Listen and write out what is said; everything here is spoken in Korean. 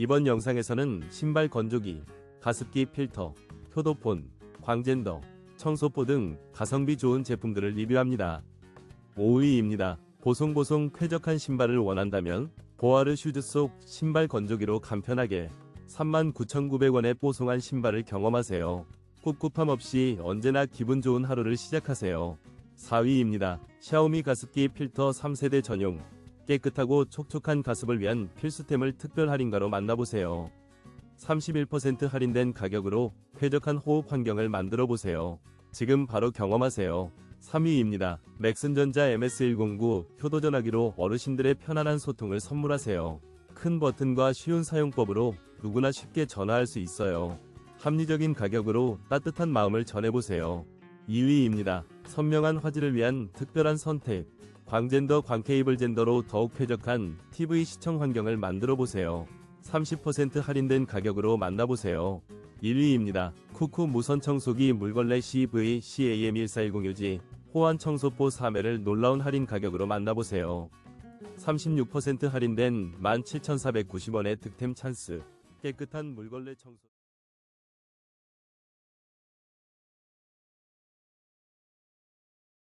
이번 영상에서는 신발 건조기, 가습기 필터, 효도폰, 광젠더, 청소포 등 가성비 좋은 제품들을 리뷰합니다. 5위입니다. 보송보송 쾌적한 신발을 원한다면 보아르 슈즈 속 신발 건조기로 간편하게 39,900원의 뽀송한 신발을 경험하세요. 꿉꿉함 없이 언제나 기분 좋은 하루를 시작하세요. 4위입니다. 샤오미 가습기 필터 3세대 전용 깨끗하고 촉촉한 가습을 위한 필수템을 특별 할인가로 만나보세요. 31% 할인된 가격으로 쾌적한 호흡 환경을 만들어 보세요. 지금 바로 경험하세요. 3위입니다. 맥슨전자 MS109 효도전화기로 어르신들의 편안한 소통을 선물하세요. 큰 버튼과 쉬운 사용법으로 누구나 쉽게 전화할 수 있어요. 합리적인 가격으로 따뜻한 마음을 전해보세요. 2위입니다. 선명한 화질을 위한 특별한 선택. 광젠더 광케이블 젠더로 더욱 쾌적한 TV 시청 환경을 만들어 보세요. 30% 할인된 가격으로 만나보세요. 1위입니다. 쿠쿠 무선 청소기 물걸레 CV CAM1410유지 호환 청소포 3회를 놀라운 할인 가격으로 만나보세요. 36% 할인된 17,490원의 득템 찬스. 깨끗한 물걸레 청소